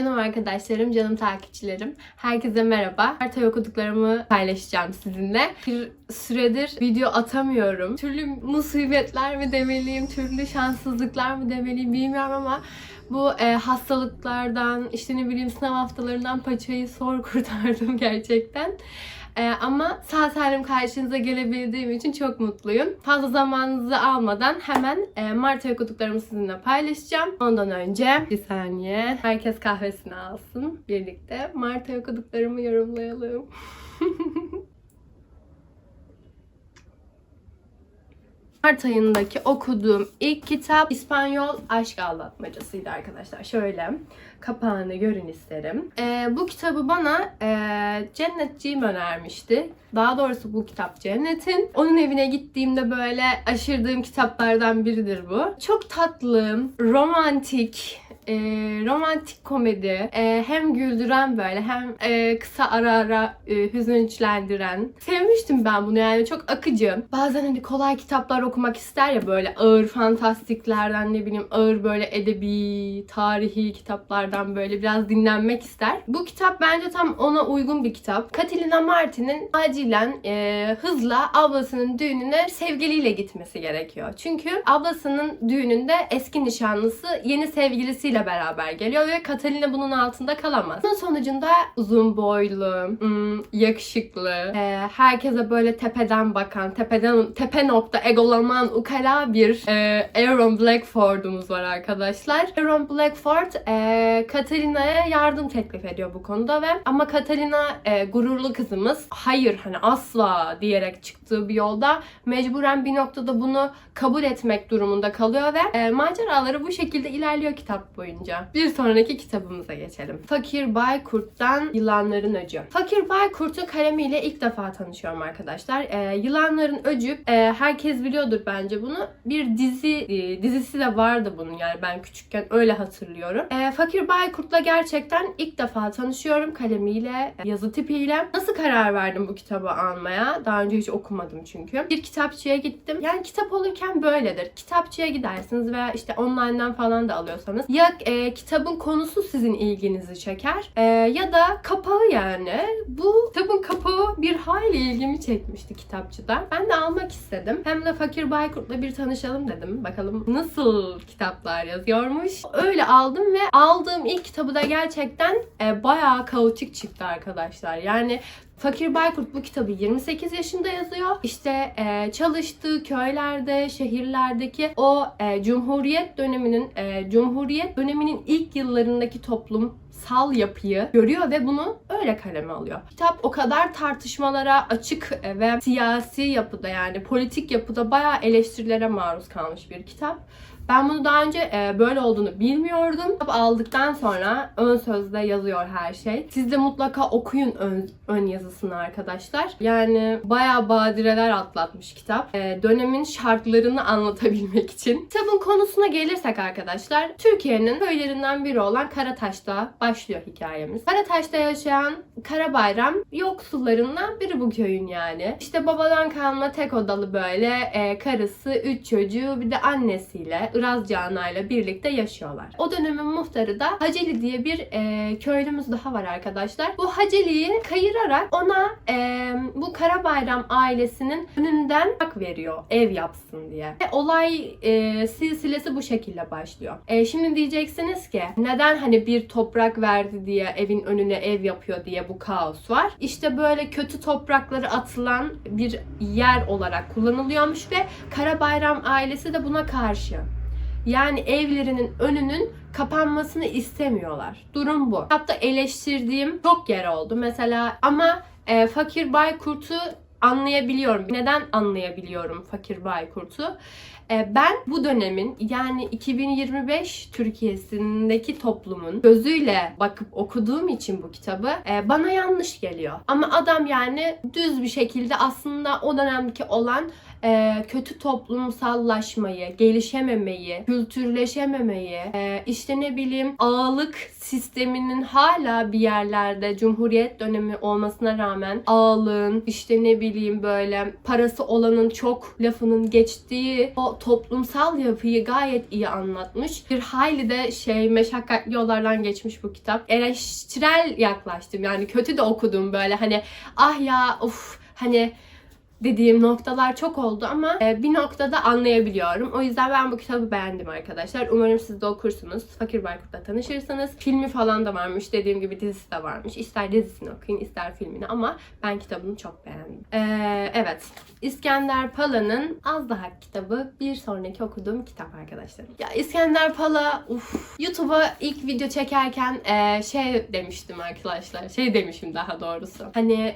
Canım arkadaşlarım, canım takipçilerim. Herkese merhaba. Harita okuduklarımı paylaşacağım sizinle. Bir süredir video atamıyorum. Türlü musibetler mi demeliyim, türlü şanssızlıklar mı demeliyim bilmiyorum ama bu e, hastalıklardan, işte ne bileyim sınav haftalarından paçayı zor kurtardım gerçekten. E, ama sağ salim karşınıza gelebildiğim için çok mutluyum. Fazla zamanınızı almadan hemen e, Mart okuduklarımı sizinle paylaşacağım. Ondan önce bir saniye herkes kahvesini alsın. Birlikte Mart okuduklarımı yorumlayalım. Mart ayındaki okuduğum ilk kitap İspanyol Aşk Aldatmacasıydı arkadaşlar. Şöyle kapağını görün isterim. Ee, bu kitabı bana e, Cennetciğim önermişti. Daha doğrusu bu kitap Cennet'in. Onun evine gittiğimde böyle aşırdığım kitaplardan biridir bu. Çok tatlı, romantik, e, romantik komedi. E, hem güldüren böyle hem e, kısa ara ara e, hüzünçlendiren. Sevmiştim ben bunu yani çok akıcı. Bazen hani kolay kitaplar okumak ister ya böyle ağır fantastiklerden ne bileyim ağır böyle edebi, tarihi kitaplardan böyle biraz dinlenmek ister. Bu kitap bence tam ona uygun bir kitap. Catilina Martin'in acilen e, hızla ablasının düğününe sevgiliyle gitmesi gerekiyor. Çünkü ablasının düğününde eski nişanlısı yeni sevgilisiyle beraber geliyor ve Catalina bunun altında kalamaz. Bunun sonucunda uzun boylu, hmm, yakışıklı, e, herkese böyle tepeden bakan, tepeden tepe nokta egolaman, ukala bir e, Aaron Blackford'umuz var arkadaşlar. Aaron Blackford e, Catalina'ya yardım teklif ediyor bu konuda ve ama Catalina e, gururlu kızımız hayır hani asla diyerek çıktığı bir yolda mecburen bir noktada bunu kabul etmek durumunda kalıyor ve e, maceraları bu şekilde ilerliyor kitap boyunca. Bir sonraki kitabımıza geçelim. Fakir Baykurt'tan Yılanların Öcü. Fakir Baykurt'un kalemiyle ilk defa tanışıyorum arkadaşlar. E, Yılanların Öcü e, herkes biliyordur bence bunu. Bir dizi e, dizisi de vardı bunun yani ben küçükken öyle hatırlıyorum. E, Fakir Baykurt'la gerçekten ilk defa tanışıyorum kalemiyle, yazı tipiyle. Nasıl karar verdim bu kitabı almaya? Daha önce hiç okumadım çünkü. Bir kitapçıya gittim. Yani kitap olurken böyledir. Kitapçıya gidersiniz veya işte online'dan falan da alıyorsanız ya e, kitabın konusu sizin ilginizi çeker e, ya da kapağı yani. Bu kitabın kapağı bir hayli ilgimi çekmişti kitapçıda. Ben de almak istedim. Hem de Fakir Baykurt'la bir tanışalım dedim. Bakalım nasıl kitaplar yazıyormuş. Öyle aldım ve aldığım ilk kitabı da gerçekten e, bayağı kaotik çıktı arkadaşlar. Yani Fakir Baykurt bu kitabı 28 yaşında yazıyor. İşte e, çalıştığı köylerde, şehirlerdeki o e, Cumhuriyet döneminin, e, Cumhuriyet döneminin ilk yıllarındaki toplumsal yapıyı görüyor ve bunu öyle kaleme alıyor. Kitap o kadar tartışmalara açık e, ve siyasi yapıda yani politik yapıda bayağı eleştirilere maruz kalmış bir kitap. Ben bunu daha önce e, böyle olduğunu bilmiyordum. Kitap aldıktan sonra ön sözde yazıyor her şey. Siz de mutlaka okuyun ön, ön yazısını arkadaşlar. Yani bayağı badireler atlatmış kitap. E, dönemin şartlarını anlatabilmek için. Kitabın konusuna gelirsek arkadaşlar, Türkiye'nin köylerinden biri olan Karataş'ta başlıyor hikayemiz. Karataş'ta yaşayan Karabayram yoksullarından biri bu köyün yani. İşte babadan kalma tek odalı böyle e, karısı, üç çocuğu bir de annesiyle Iraz Cana ile birlikte yaşıyorlar. O dönemin muhtarı da Haceli diye bir e, köylümüz daha var arkadaşlar. Bu Haceli'yi kayırarak ona e, bu Karabayram ailesinin önünden hak veriyor ev yapsın diye. Ve olay e, silsilesi bu şekilde başlıyor. E, şimdi diyeceksiniz ki neden hani bir toprak verdi diye evin önüne ev yapıyor diye bu kaos var. İşte böyle kötü toprakları atılan bir yer olarak kullanılıyormuş ve Karabayram ailesi de buna karşı. Yani evlerinin önünün kapanmasını istemiyorlar. Durum bu. Hatta eleştirdiğim çok yer oldu. Mesela ama e, Fakir Baykurt'u anlayabiliyorum. Neden anlayabiliyorum Fakir Baykurt'u? E, ben bu dönemin yani 2025 Türkiye'sindeki toplumun gözüyle bakıp okuduğum için bu kitabı e, bana yanlış geliyor. Ama adam yani düz bir şekilde aslında o dönemki olan e, kötü toplumsallaşmayı, gelişememeyi, kültürleşememeyi, e, işte ne bileyim ağalık sisteminin hala bir yerlerde Cumhuriyet dönemi olmasına rağmen ağalığın işte ne bileyim böyle parası olanın çok lafının geçtiği o toplumsal yapıyı gayet iyi anlatmış. Bir hayli de şey meşakkatli yollardan geçmiş bu kitap. Eleştirel yaklaştım yani kötü de okudum böyle hani ah ya uf hani dediğim noktalar çok oldu ama e, bir noktada anlayabiliyorum. O yüzden ben bu kitabı beğendim arkadaşlar. Umarım siz de okursunuz. Fakir Baykurt'la tanışırsınız. Filmi falan da varmış. Dediğim gibi dizisi de varmış. İster dizisini okuyun ister filmini ama ben kitabını çok beğendim. E, evet. İskender Pala'nın Az Daha kitabı bir sonraki okuduğum kitap arkadaşlar. Ya İskender Pala YouTube'a ilk video çekerken e, şey demiştim arkadaşlar. Şey demişim daha doğrusu. Hani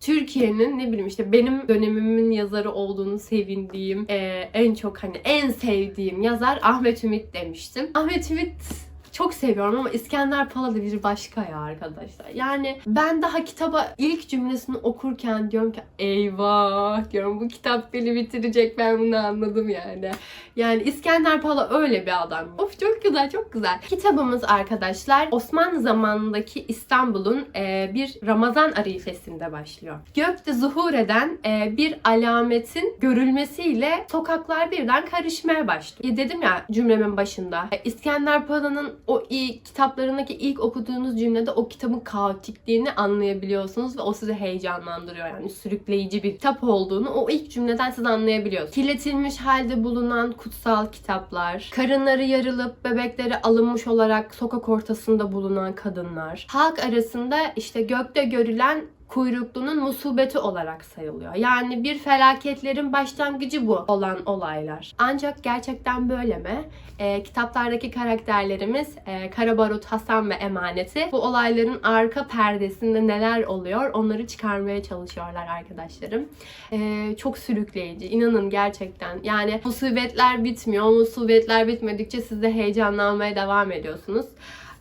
Türkiye'nin ne bileyim işte benim dönemimin yazarı olduğunu sevindiğim, e, en çok hani en sevdiğim yazar Ahmet Ümit demiştim. Ahmet Ümit çok seviyorum ama İskender Pala da bir başka ya arkadaşlar. Yani ben daha kitaba ilk cümlesini okurken diyorum ki eyvah diyorum bu kitap beni bitirecek ben bunu anladım yani. Yani İskender Pala öyle bir adam. Of çok güzel çok güzel. Kitabımız arkadaşlar Osmanlı zamanındaki İstanbul'un e, bir Ramazan arifesinde başlıyor. Gökte zuhur eden e, bir alametin görülmesiyle sokaklar birden karışmaya başlıyor. Ya dedim ya cümlemin başında. e, İskender Pala'nın o ilk kitaplarındaki ilk okuduğunuz cümlede o kitabın kaotikliğini anlayabiliyorsunuz ve o sizi heyecanlandırıyor. Yani sürükleyici bir kitap olduğunu o ilk cümleden siz anlayabiliyorsunuz. Kirletilmiş halde bulunan kutsal kitaplar, karınları yarılıp bebekleri alınmış olarak sokak ortasında bulunan kadınlar, halk arasında işte gökte görülen kuyruklunun musibeti olarak sayılıyor. Yani bir felaketlerin başlangıcı bu olan olaylar. Ancak gerçekten böyle mi? Ee, kitaplardaki karakterlerimiz e, Karabarut, Hasan ve Emaneti bu olayların arka perdesinde neler oluyor onları çıkarmaya çalışıyorlar arkadaşlarım. Ee, çok sürükleyici. İnanın gerçekten. Yani musibetler bitmiyor. Musibetler bitmedikçe siz de heyecanlanmaya devam ediyorsunuz.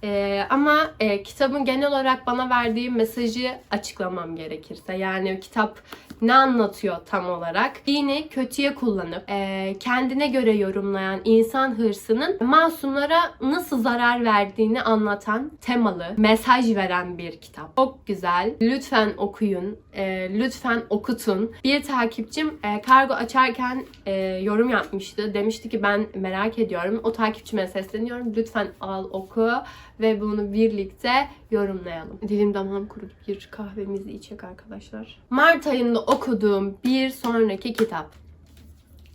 Ee, ama e, kitabın genel olarak bana verdiği mesajı açıklamam gerekirse yani kitap ne anlatıyor tam olarak? Dini kötüye kullanıp e, kendine göre yorumlayan insan hırsının masumlara nasıl zarar verdiğini anlatan temalı, mesaj veren bir kitap. Çok güzel. Lütfen okuyun. E, lütfen okutun. Bir takipçim e, kargo açarken e, yorum yapmıştı. Demişti ki ben merak ediyorum. O takipçime sesleniyorum. Lütfen al oku ve bunu birlikte yorumlayalım. Dilim damağım kurudu. Bir kahvemizi içecek arkadaşlar. Mart ayında okuduğum bir sonraki kitap.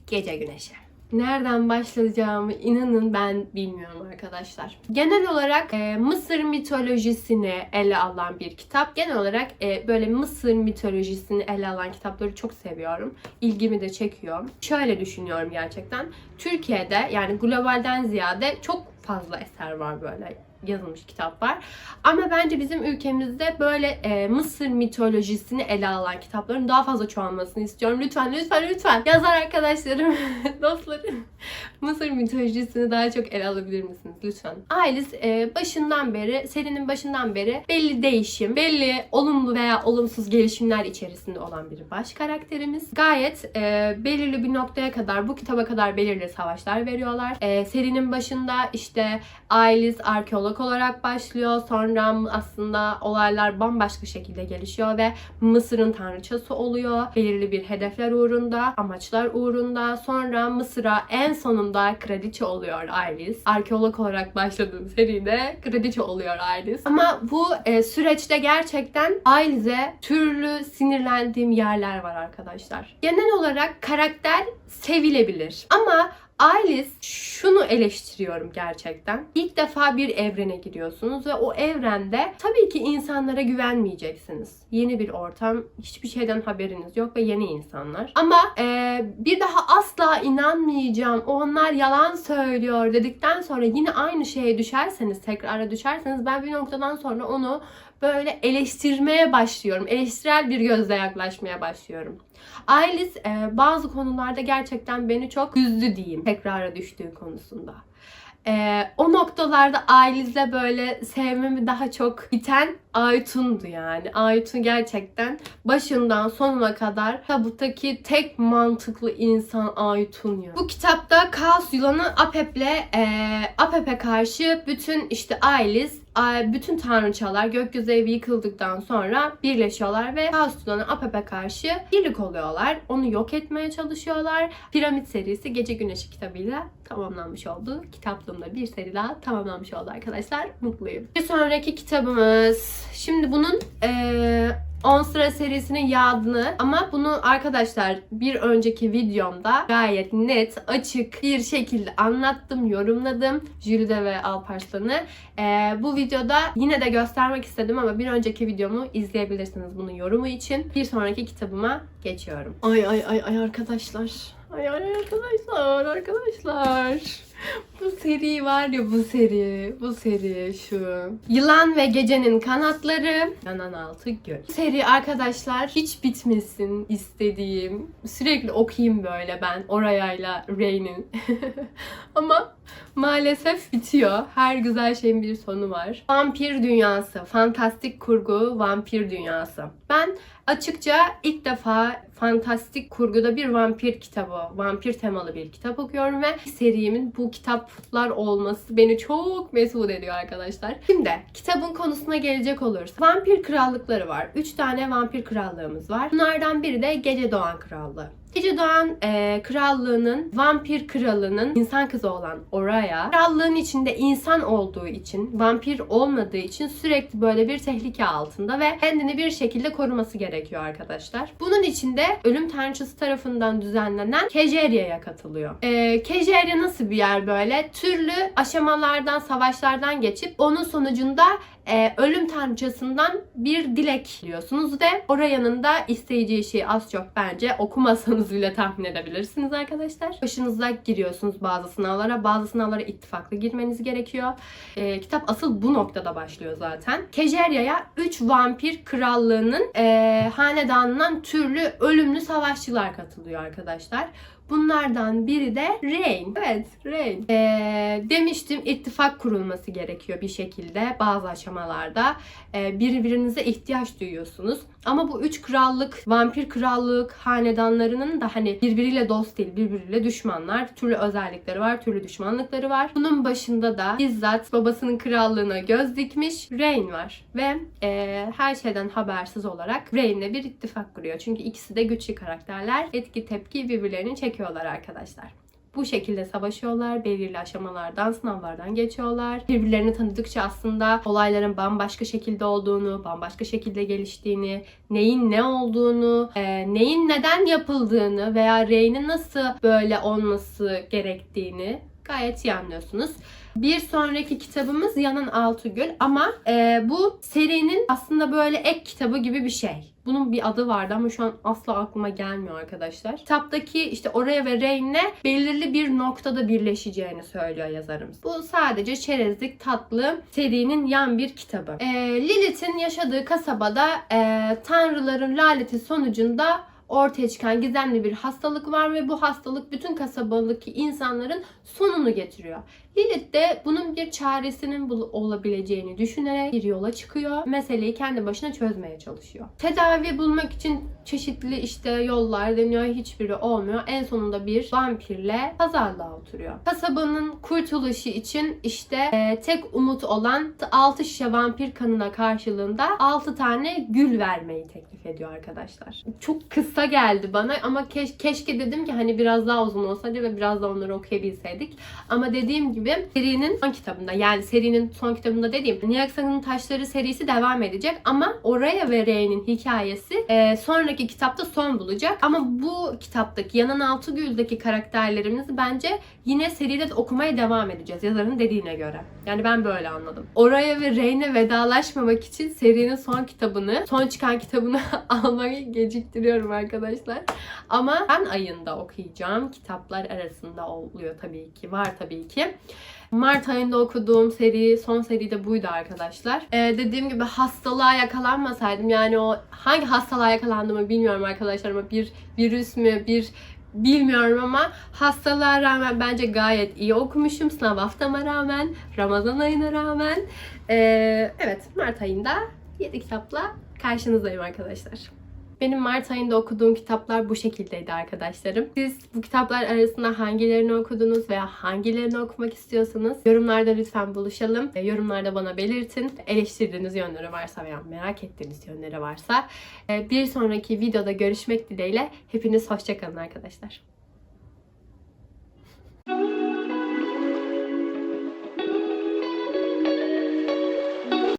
Gece Güneşi. Nereden başlayacağımı inanın ben bilmiyorum arkadaşlar. Genel olarak e, Mısır mitolojisini ele alan bir kitap. Genel olarak e, böyle Mısır mitolojisini ele alan kitapları çok seviyorum. İlgimi de çekiyor. Şöyle düşünüyorum gerçekten. Türkiye'de yani globalden ziyade çok fazla eser var böyle yazılmış kitap var. Ama bence bizim ülkemizde böyle e, Mısır mitolojisini ele alan kitapların daha fazla çoğalmasını istiyorum. Lütfen lütfen lütfen yazar arkadaşlarım, dostlarım Mısır mitolojisini daha çok ele alabilir misiniz lütfen? Ailes e, başından beri, serinin başından beri belli değişim, belli olumlu veya olumsuz gelişimler içerisinde olan bir baş karakterimiz. Gayet e, belirli bir noktaya kadar, bu kitaba kadar belirli savaşlar veriyorlar. E, serinin başında işte Ailes arkeolog olarak başlıyor. Sonra aslında olaylar bambaşka şekilde gelişiyor ve Mısır'ın tanrıçası oluyor. Belirli bir hedefler uğrunda, amaçlar uğrunda. Sonra Mısır'a en sonunda kraliçe oluyor Ailes. Arkeolog olarak başladığım seride kraliçe oluyor Ailes. Ama bu e, süreçte gerçekten Ailes'e türlü sinirlendiğim yerler var arkadaşlar. Genel olarak karakter sevilebilir. Ama Ailes şunu eleştiriyorum gerçekten. İlk defa bir evrene giriyorsunuz ve o evrende tabii ki insanlara güvenmeyeceksiniz. Yeni bir ortam, hiçbir şeyden haberiniz yok ve yeni insanlar. Ama e, bir daha asla inanmayacağım, onlar yalan söylüyor dedikten sonra yine aynı şeye düşerseniz, tekrara düşerseniz ben bir noktadan sonra onu böyle eleştirmeye başlıyorum. Eleştirel bir gözle yaklaşmaya başlıyorum. Ailes e, bazı konularda gerçekten beni çok üzdü diyeyim tekrara düştüğü konusunda. e, o noktalarda Ailiz'le böyle sevmemi daha çok iten Aytun'du yani. Aytun gerçekten başından sonuna kadar kitabıtaki tek mantıklı insan Aytun ya. Bu kitapta Kaos Yılanı Apep'le e, Apep'e karşı bütün işte Ailiz bütün tanrıçalar gökyüzü evi yıkıldıktan sonra birleşiyorlar ve Yılanı Apep'e karşı birlik oluyorlar. Onu yok etmeye çalışıyorlar. Piramit serisi Gece Güneşi kitabıyla tamamlanmış oldu. Kitaplığımda bir seri daha tamamlanmış oldu arkadaşlar. Mutluyum. Bir sonraki kitabımız. Şimdi bunun eee 10 sıra serisinin yadını ama bunu arkadaşlar bir önceki videomda gayet net, açık bir şekilde anlattım, yorumladım. Jülide ve Alparslan'ı. Ee, bu videoda yine de göstermek istedim ama bir önceki videomu izleyebilirsiniz bunun yorumu için. Bir sonraki kitabıma geçiyorum. Ay ay ay ay arkadaşlar. Ay ay arkadaşlar, arkadaşlar. Bu seri var ya bu seri, bu seri şu. Yılan ve Gecenin Kanatları, Yanan Altı Göl. Bu seri arkadaşlar hiç bitmesin istediğim. Sürekli okuyayım böyle ben Oraya'yla Ray'nin. Ama maalesef bitiyor. Her güzel şeyin bir sonu var. Vampir dünyası, fantastik kurgu vampir dünyası. Ben açıkça ilk defa fantastik kurguda bir vampir kitabı, vampir temalı bir kitap okuyorum ve serimin bu kitaplar olması beni çok mesut ediyor arkadaşlar. Şimdi kitabın konusuna gelecek olursak. Vampir krallıkları var. 3 tane vampir krallığımız var. Bunlardan biri de Gece Doğan Krallığı. Gece Doğan e, krallığının vampir kralının insan kızı olan Oraya krallığın içinde insan olduğu için vampir olmadığı için sürekli böyle bir tehlike altında ve kendini bir şekilde koruması gerekiyor arkadaşlar. Bunun için de ölüm tanrıçısı tarafından düzenlenen Kejeria'ya katılıyor. E, Kejeria nasıl bir yer böyle? Türlü aşamalardan, savaşlardan geçip onun sonucunda e, ölüm tanrıçasından bir dilek biliyorsunuz ve Oraya'nın da isteyeceği şey az çok bence okumasanız bile tahmin edebilirsiniz arkadaşlar. Başınıza giriyorsunuz bazı sınavlara. Bazı sınavlara ittifaklı girmeniz gerekiyor. E, kitap asıl bu noktada başlıyor zaten. Kejeria'ya 3 vampir krallığının e, hanedanından türlü ölümlü savaşçılar katılıyor arkadaşlar. Bunlardan biri de Rain. Evet, Rain. Ee, demiştim ittifak kurulması gerekiyor bir şekilde bazı aşamalarda. Ee, birbirinize ihtiyaç duyuyorsunuz. Ama bu üç krallık, vampir krallık hanedanlarının da hani birbiriyle dost değil, birbiriyle düşmanlar. Türlü özellikleri var, türlü düşmanlıkları var. Bunun başında da bizzat babasının krallığına göz dikmiş Rain var. Ve e, her şeyden habersiz olarak Rain'le bir ittifak kuruyor. Çünkü ikisi de güçlü karakterler. Etki tepki birbirlerini çekiyorlar arkadaşlar. Bu şekilde savaşıyorlar. Belirli aşamalardan, sınavlardan geçiyorlar. Birbirlerini tanıdıkça aslında olayların bambaşka şekilde olduğunu, bambaşka şekilde geliştiğini, neyin ne olduğunu, e, neyin neden yapıldığını veya Rey'nin nasıl böyle olması gerektiğini gayet iyi anlıyorsunuz. Bir sonraki kitabımız Yanan Altıgül ama e, bu serinin aslında böyle ek kitabı gibi bir şey. Bunun bir adı vardı ama şu an asla aklıma gelmiyor arkadaşlar. Kitaptaki işte oraya ve Reyne belirli bir noktada birleşeceğini söylüyor yazarımız. Bu sadece çerezlik tatlı serinin yan bir kitabı. E, Lilith'in yaşadığı kasabada e, tanrıların laneti sonucunda ortaya çıkan gizemli bir hastalık var ve bu hastalık bütün kasabadaki insanların sonunu getiriyor. Lilith de bunun bir çaresinin olabileceğini düşünerek bir yola çıkıyor. Meseleyi kendi başına çözmeye çalışıyor. Tedavi bulmak için çeşitli işte yollar deniyor. Hiçbiri olmuyor. En sonunda bir vampirle pazarlığa oturuyor. Kasabanın kurtuluşu için işte e, tek umut olan 6 şişe vampir kanına karşılığında 6 tane gül vermeyi teklif ediyor arkadaşlar. Çok kısa geldi bana ama keş- keşke dedim ki hani biraz daha uzun olsaydı ve biraz da onları okuyabilseydik. Ama dediğim gibi serinin son kitabında yani serinin son kitabında dediğim Niyaksa'nın Taşları serisi devam edecek ama Oraya ve Rey'nin hikayesi e, sonraki kitapta son bulacak. Ama bu kitaptaki Yanan Altıgül'deki karakterlerimizi bence yine seride de okumaya devam edeceğiz yazarın dediğine göre. Yani ben böyle anladım. Oraya ve Rey'ne vedalaşmamak için serinin son kitabını, son çıkan kitabını almayı geciktiriyorum arkadaşlar. Ama ben ayında okuyacağım. Kitaplar arasında oluyor tabii ki. Var tabii ki. Mart ayında okuduğum seri, son seri de buydu arkadaşlar. Ee, dediğim gibi hastalığa yakalanmasaydım yani o hangi hastalığa yakalandığımı bilmiyorum arkadaşlar ama bir virüs mü, bir bilmiyorum ama hastalığa rağmen bence gayet iyi okumuşum. Sınav haftama rağmen, Ramazan ayına rağmen. Ee, evet Mart ayında 7 kitapla karşınızdayım arkadaşlar. Benim Mart ayında okuduğum kitaplar bu şekildeydi arkadaşlarım. Siz bu kitaplar arasında hangilerini okudunuz veya hangilerini okumak istiyorsanız yorumlarda lütfen buluşalım. Yorumlarda bana belirtin. Eleştirdiğiniz yönleri varsa veya merak ettiğiniz yönleri varsa. E, Bir sonraki videoda görüşmek dileğiyle hepiniz hoşçakalın arkadaşlar.